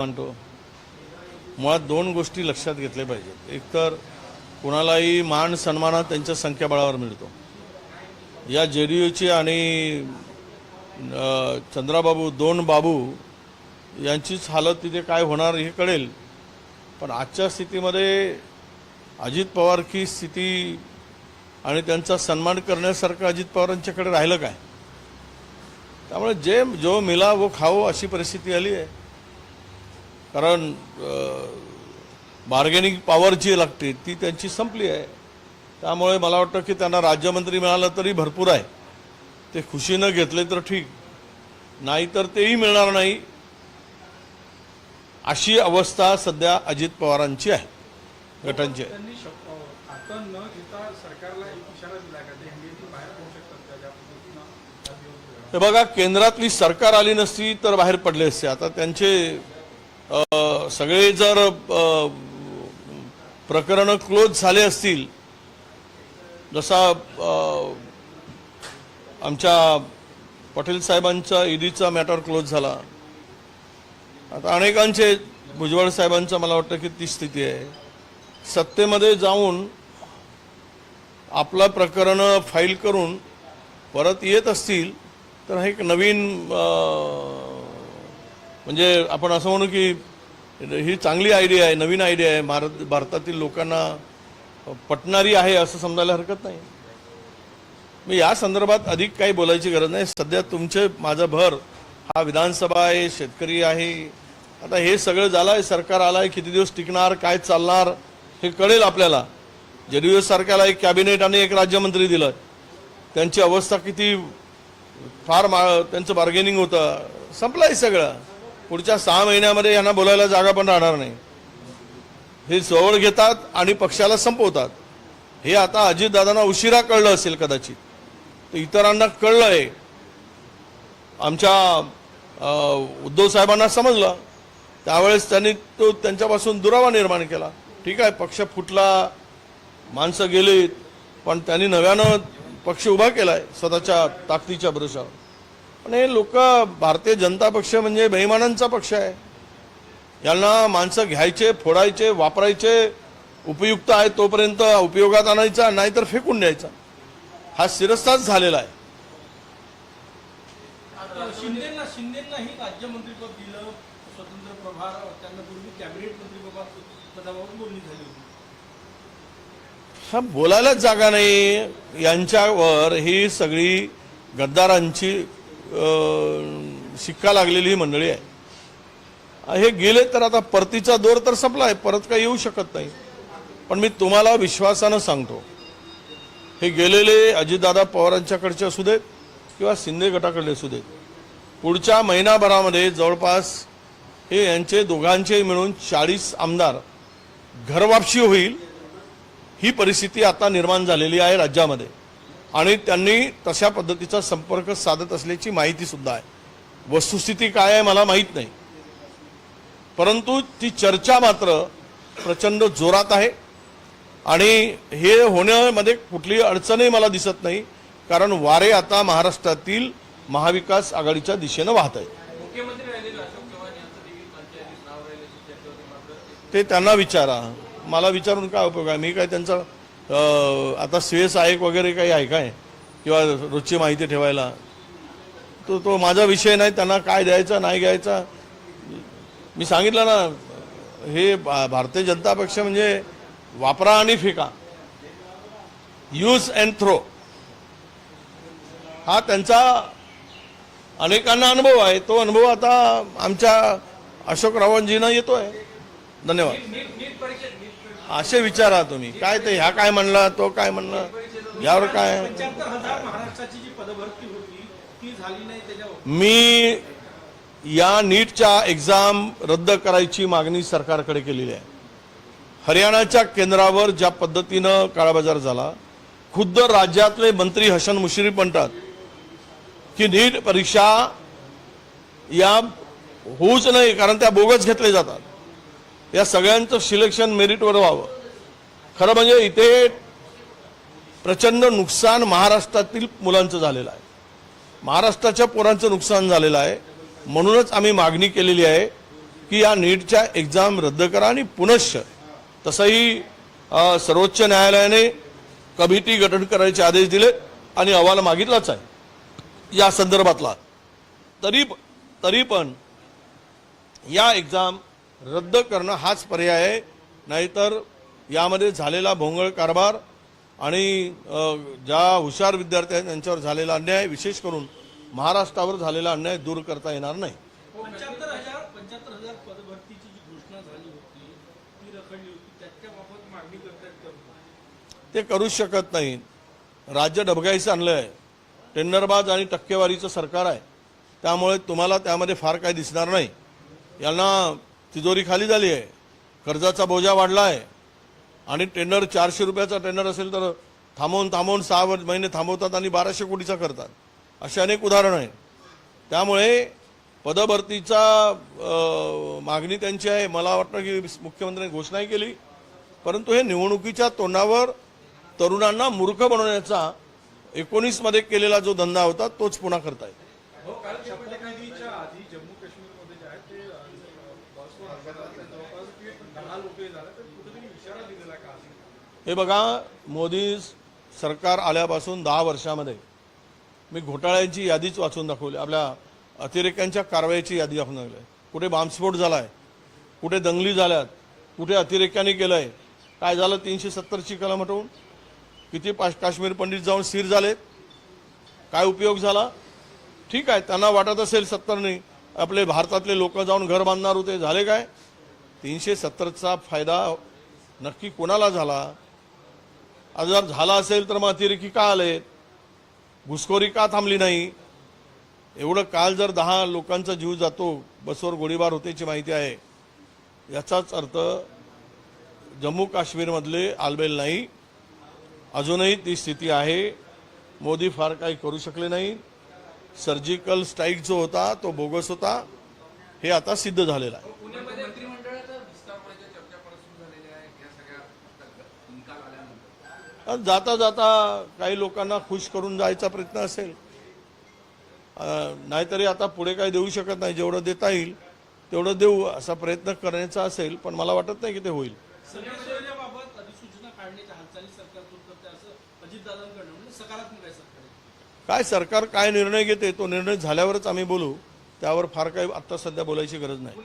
म्हणतो. मुळात दोन गोष्टी लक्षात घेतल्या पाहिजेत. एक तर कुणालाही मान सन्मान त्यांच्या संख्याबळावर मिळतो. या जे डी यूची आणि चंद्राबाबू दोन बाबू यांचीच हालत तिथे काय होणार हे कळेल. पण आजच्या स्थितीमध्ये अजित पवारची स्थिती आणि त्यांचा सन्मान करण्यासारखं अजित पवारांच्याकडे राहिलं काय? त्यामुळे जे जो मिला वो खाओ अशी परिस्थिती आली आहे. कारण बार्गेनिंग पॉवर जी लागते ती त्यांची संपली आहे. त्यामुळे मला वाटतं की त्यांना राज्यमंत्री मिळालं तरी भरपूर आहे. ते खुशीनं घेतले तर ठीक. नाहीतर तेही मिळणार नाही. अशी अवस्था सध्या अजित पवारांची आहे. गटांची आहे. हा बघा केंद्रातली सरकार आली नसती तर बाहेर पडले असते. आता त्यांचे सगळे जर प्रकरण क्लोज झाले असतील जसा आमच्या पटेल साहेबांचा ईडीचा मॅटर क्लोज झाला. आता अनेकांचे भुजबळ साहेबांचं मला वाटतं की ती स्थिती आहे. सत्तेमध्ये जाऊन आपला प्रकरण फाईल करून परत येत असतील तर हा एक नवीन म्हणजे आपण असं म्हणू की ही चांगली आयडिया आहे नवीन आयडिया आहे. भारत भारतातील लोकांना पटणारी आहे असं समजायला हरकत नाही. मी या संदर्भात अधिक काही बोलायची गरज नाही. सध्या तुमचे माझा भर हा विधानसभा आहे शेतकरी आहे. आता हे सगळं झालं आहे सरकार आलं आहे किती दिवस टिकणार काय चालणार हे कळेल आपल्याला. जे डी एस सरकारला एक कॅबिनेट आणि एक राज्यमंत्री दिलं त्यांची अवस्था किती फार मा त्यांचं बार्गेनिंग होतं. संपलं आहे सगळं. पुढच्या सहा महिन्यामध्ये यांना बोलायला जागा पण राहणार नाही. हे जवळ घेतात आणि पक्षाला संपवतात. हे आता अजितदादांना उशिरा कळलं असेल कदाचित. तर इतरांना कळलं आहे. आमच्या उद्धव साहेबांना समजलं. त्यावेळेस त्यांनी तो त्यांच्यापासून दुरावा निर्माण केला. ठीक आहे पक्ष फुटला माणसं गेलीत पण त्यांनी नव्यानं पक्ष उभा केला आहे स्वतःच्या ताकदीच्या भरोशावर. पण हे लोक भारतीय जनता पक्ष म्हणजे बेईमानांचा पक्ष आहे. यांना माणसं घ्यायचे फोडायचे वापरायचे उपयुक्त आहे तोपर्यंत उपयोगात आणायचा नाहीतर फेकून द्यायचा. हा शिरस्ताच झालेला आहे. आता शिंदेना शिंदेनाही राज्यमंत्रीपद दिलं स्वतंत्र प्रभार त्यांना पूर्वी कॅबिनेट मंत्रिपदा पदावर बोलणी झाली होती. हा बोलायलाच जागा नाही. यांच्यावर ही सगळी गद्दारांची शिक्का लागलेली ही मंडळी आहे. हे गेले तर आता परतीचा दोर तर संपला आहे परत काही येऊ शकत नाही. पण मी तुम्हाला विश्वासानं सांगतो हे गेलेले अजितदादा पवारांच्याकडचे असू देत किंवा शिंदे गटाकडले असू देत पुढच्या महिनाभरामध्ये जवळपास हे यांचे दोघांचे मिळून चाळीस आमदार घरवापशी होईल ही परिस्थिती आता निर्माण झालेली आहे राज्यामध्ये. आणि त्यांनी तशा पद्धतीचा संपर्क साधत असल्याची माहिती सुद्धा आहे. वस्तुस्थिती काय आहे मला माहीत नाही. परंतु ती चर्चा मात्र प्रचंड जोरात आहे. आणि हे होण्यामध्ये कुठलीही अडचणही मला दिसत नाही कारण वारे आता महाराष्ट्रातील महाविकास आघाडीच्या दिशेनं वाहत आहे ते त्यांना विचारा. मला विचारून काय उपयोग आहे? मी काय त्यांचा आता श्रेय सहाय्यक वगैरे काही आहे काय? किंवा रोजची माहिती ठेवायला? तो तो माझा विषय नाही त्यांना काय द्यायचा नाही घ्यायचा? मी सांगितलं ना हे भा- भारतीय जनता पक्ष म्हणजे वापरा आणि फेका. यूज अँड थ्रो हा त्यांचा अनेकांना अनुभव आहे. तो अनुभव आता आमच्या अशोक रावणजींना आहे धन्यवाद नीट नीट परीक्षेत नीट परीक्षेत असे विचारा तुम्ही. काय ते ह्या काय म्हणला तो काय म्हणला यावर काय? मी या नीटच्या एक्झाम रद्द करायची मागणी सरकारकडे केलेली आहे. हरियाणाच्या केंद्रावर ज्या पद्धतीनं काळाबाजार झाला खुद्द राज्यातले मंत्री हसन मुश्रीफ म्हणतात की नीट परीक्षा या होऊच नाही कारण त्या बोगस घेतले जातात. या सगळ्यांचं सिलेक्शन मेरिटवर व्हावं. खरं म्हणजे इथे प्रचंड नुकसान महाराष्ट्रातील मुलांचं झालेलं आहे. महाराष्ट्राच्या पोरांचं नुकसान झालेलं आहे. म्हणूनच आम्ही मागणी केलेली आहे की या नीटच्या एक्झाम रद्द करा आणि पुनश्च तसंही सर्वोच्च न्यायालयाने कमिटी गठन करायचे आदेश दिले आणि अहवाल मागितलाच आहे. या संदर्भातला तरी तरी पण या एक्झाम रद्द करणं हाच पर्याय आहे. नाहीतर यामध्ये झालेला भोंगळ कारभार आणि ज्या हुशार विद्यार्थी आहेत त्यांच्यावर झालेला अन्याय विशेष करून महाराष्ट्रावर झालेला अन्याय दूर करता येणार नाही. ती करूच शकत नाहीत राज्य डबघाईचं आणलं आहे. टेंडरबाज आणि टक्केवारीचं सरकार आहे. त्यामुळे तुम्हाला त्यामध्ये फार काही दिसणार नाही. यांना तिजोरी खाली झाली आहे. कर्जाचा बोजा वाढला आहे आणि टेंडर चारशे रुपयाचा टेंडर असेल तर थांबवून थांबवून सहा महिने थांबवतात आणि बाराशे कोटीचा करतात. असे अनेक उदाहरणं आहेत. त्यामुळे पदभरतीचा मागणी त्यांची आहे. मला वाटतं की मुख्यमंत्र्यांनी घोषणाही केली. परंतु हे निवडणुकीच्या तोंडावर तरुणांना मूर्ख बनवण्याचा एकोणीसमध्ये केलेला जो धंदा होता तोच पुन्हा करतायत हो काल शपथविधीच्या आधी जम्मू काश्मीरमध्ये जे आहे ते अ, बसवर अपघातात जवळपास ते दहा लोक झाले तर कुठेतरी इशारा दिलेला आहे का हे बघा मोदी सरकार आल्यापासून दहा वर्षामध्ये मी घोटाळ्यांची यादीच वाचून दाखवली. आपल्या अतिरेक्यांच्या कारवाईची यादी दाखवून दाखवली. कुठे बॉम्बस्फोट आहे कुठे दंगली झाल्यात कुठे अतिरेक्यांनी आहे काय झालं तीनशे सत्तरची कलम हटवून? किती पाश काश्मीर पंडित जाऊन स्थिर झालेत? काय उपयोग झाला? ठीक आहे त्यांना वाटत असेल सत्तरने आपले भारतातले लोक जाऊन घर बांधणार होते. झाले काय? तीनशे सत्तरचा फायदा नक्की कोणाला झाला? जर झाला असेल तर मग अतिरेकी का आले? घुसखोरी का थांबली नाही? एवढं काल जर दहा लोकांचा जीव जातो बसवर गोळीबार होतेची माहिती आहे. याचाच अर्थ जम्मू काश्मीरमधले आलबेल नाही. अजूनही ती स्थिती आहे. मोदी फार काही करू शकले नाही. सर्जिकल स्ट्राईक जो होता तो बोगस होता. हे आता सिद्ध झालेलं आहे. आणि जाता जाता काही लोकांना खुश करून जायचा प्रयत्न असेल. नाहीतरी आता पुढे काही देऊ शकत नाही. जेवढं देता येईल तेवढं देऊ असा प्रयत्न करण्याचा असेल पण मला वाटत नाही की ते होईल. म्हणजे काय सरकार काय निर्णय घेते तो निर्णय झाल्यावरच आम्ही बोलू. त्यावर फार काही आत्ता सध्या बोलायची गरज नाही.